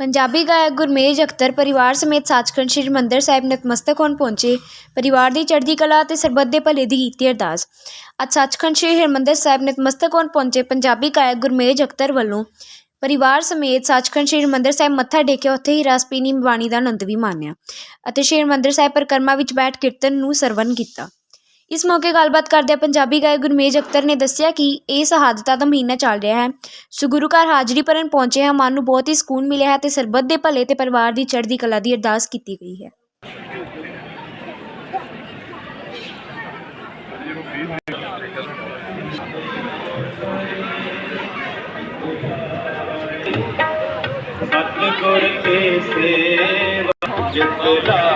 ਪੰਜਾਬੀ ਗਾਇਕ ਗੁਰਮੇਜ ਅਖਤਰ ਪਰਿਵਾਰ ਸਮੇਤ ਸੱਚਖੰਡ ਸ੍ਰੀ ਹਰਿਮੰਦਰ ਸਾਹਿਬ ਨਤਮਸਤਕ ਹੋਣ ਪਹੁੰਚੇ। ਪਰਿਵਾਰ ਦੀ ਚੜ੍ਹਦੀ ਕਲਾ ਅਤੇ ਸਰਬੱਤ ਦੇ ਭਲੇ ਦੀ ਕੀਤੀ ਅਰਦਾਸ। ਅੱਜ ਸੱਚਖੰਡ ਸ੍ਰੀ ਹਰਿਮੰਦਰ ਸਾਹਿਬ ਨਤਮਸਤਕ ਹੋਣ ਪਹੁੰਚੇ ਪੰਜਾਬੀ ਗਾਇਕ ਗੁਰਮੇਜ ਅਖਤਰ ਵੱਲੋਂ। ਪਰਿਵਾਰ ਸਮੇਤ ਸੱਚਖੰਡ ਸ੍ਰੀ ਹਰਿਮੰਦਰ ਸਾਹਿਬ ਮੱਥਾ ਟੇਕਿਆ, ਉੱਥੇ ਹੀ ਰਸ ਪੀਣੀ ਬਾਣੀ ਦਾ ਆਨੰਦ ਵੀ ਮਾਣਿਆ ਅਤੇ ਸ੍ਰੀ ਹਰਿਮੰਦਰ ਸਾਹਿਬ ਪਰਿਕਰਮਾ ਵਿੱਚ ਬੈਠ ਕੀਰਤਨ ਨੂੰ ਸਰਵਨ ਕੀਤਾ। ਇਸ ਮੌਕੇ ਗੱਲਬਾਤ ਕਰਦਿਆਂ ਪੰਜਾਬੀ ਗਾਇਕ ਗੁਰਮੇਜ ਅਖਤਰ ਨੇ ਦੱਸਿਆ ਕਿ ਇਹ ਸ਼ਹਾਦਤਾਂ ਦਾ ਮਹੀਨਾ ਚੱਲ ਰਿਹਾ ਹੈ। ਸੋ ਗੁਰੂ ਘਰ ਹਾਜ਼ਰੀ ਭਰਨ ਪਹੁੰਚੇ ਹਾਂ। ਮਨ ਨੂੰ ਬਹੁਤ ਹੀ ਸਕੂਨ ਮਿਲਿਆ ਹੈ ਤੇ ਸਰਬੱਤ ਦੇ ਭਲੇ ਤੇ ਪਰਿਵਾਰ ਦੀ ਚੜ੍ਹਦੀ ਕਲਾ ਦੀ ਅਰਦਾਸ ਕੀਤੀ ਗਈ ਹੈ। ਸਤਿਗੁਰ ਕੇ ਸੇਵਾ, ਜਿਤ ਲਾਇ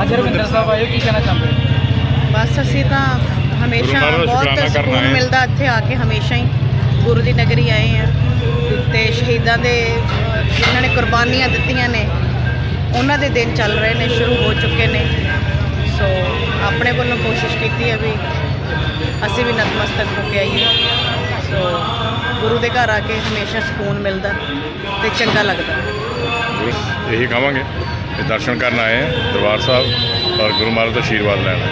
ਅੱਜ ਰਵਿੰਦਰ ਸਾਹਿਬ ਆਏ ਕੀ ਕਹਿਣਾ ਚਾਹੁੰਦੇ ਹੋ? ਬਸ ਅਸੀਂ ਤਾਂ ਹਮੇਸ਼ਾ ਬਹੁਤ ਸਕੂਨ। ਮਿਲਦਾ ਇੱਥੇ ਆ ਕੇ ਹਮੇਸ਼ਾ ਹੀ ਗੁਰੂ ਦੀ ਨਗਰੀ ਆਏ ਆ ਤੇ ਸ਼ਹੀਦਾਂ ਦੇ ਜਿਨ੍ਹਾਂ ਨੇ ਕੁਰਬਾਨੀਆਂ ਦਿੱਤੀਆਂ ਨੇ ਉਹਨਾਂ ਦੇ ਦਿਨ ਚੱਲ ਰਹੇ ਨੇ ਸ਼ੁਰੂ ਹੋ ਚੁੱਕੇ ਨੇ ਸੋ ਆਪਣੇ ਵੱਲੋਂ ਕੋਸ਼ਿਸ਼ ਕੀਤੀ ਹੈ ਵੀ ਅਸੀਂ ਵੀ ਨਤਮਸਤਕ ਹੋ ਕੇ ਆਈਏ। ਸੋ ਗੁਰੂ ਦੇ ਘਰ ਆ ਕੇ ਹਮੇਸ਼ਾ ਸਕੂਨ ਮਿਲਦਾ ਤੇ ਚੰਗਾ ਲੱਗਦਾ। ਇਹੀ ਕਹਾਂਗੇ ਕਿ ਦਰਸ਼ਨ ਕਰਨ ਆਏ ਹਾਂ ਦਰਬਾਰ ਸਾਹਿਬ ਔਰ ਗੁਰੂ ਮਹਾਰਾਜ ਦਾ ਆਸ਼ੀਰਵਾਦ ਲੈਣਾ